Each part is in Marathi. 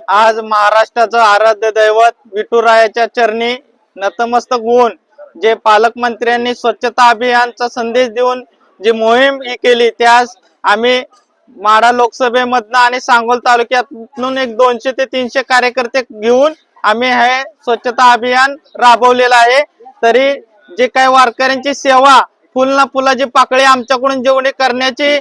आज महाराष्ट्राचं आराध्य दैवत विठुरायाच्या चरणी नतमस्तक होऊन जे पालकमंत्र्यांनी स्वच्छता अभियानचा संदेश देऊन जी मोहीम ही केली त्यास आम्ही माडा लोकसभेमधनं आणि सांगोल तालुक्यातून एक दोनशे ते तीनशे कार्यकर्ते घेऊन आम्ही हे स्वच्छता अभियान राबवलेलं आहे. तरी जे काही वारकऱ्यांची सेवा फुल ना फुलाची पाकळी आमच्याकडून जेवढी करण्याची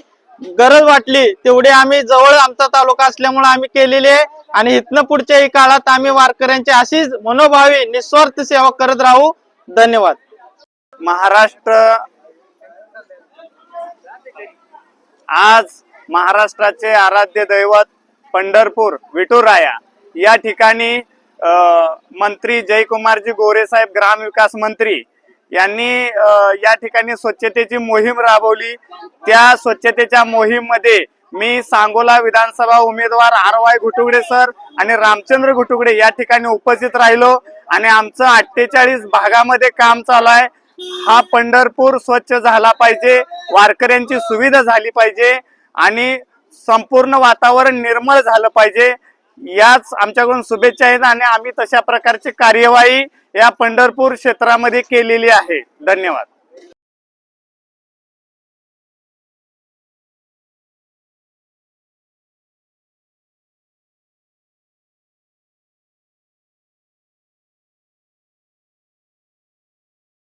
गरज वाटली तेवढी आम्ही जवळ आमचा तालुका असल्यामुळे आम्ही केलेली आहे. आणि इथनं पुढच्याही काळात आम्ही वारकऱ्यांची अशीच मनोभावी निस्वार्थ सेवा करत राहू. धन्यवाद. महाराष्ट्र आज महाराष्ट्राचे आराध्य दैवत पंढरपूर विठुराया या ठिकाणी मंत्री जयकुमारजी गोरेसाहेब ग्रामविकास मंत्री यांनी या ठिकाणी स्वच्छतेची मोहीम राबवली. त्या स्वच्छतेच्या मोहीममध्ये मी सांगोला विधानसभा उमेदवार आर वाय घुटुगडे सर आणि रामचंद्र घुटुगडे या ठिकाणी उपस्थित राहिलो. आणि आमचं अठ्ठेचाळीस भागामध्ये काम चालू आहे. हा पंढरपूर स्वच्छ झाला पाहिजे. वारकऱ्यांची सुविधा झाली पाहिजे. आणि संपूर्ण वातावरण निर्मळ झालं पाहिजे. याच आमच्याकडून शुभेच्छा आहेत आणि आम्ही तशा प्रकारची कार्यवाही या पंढरपूर क्षेत्रामध्ये केलेली आहे. धन्यवाद.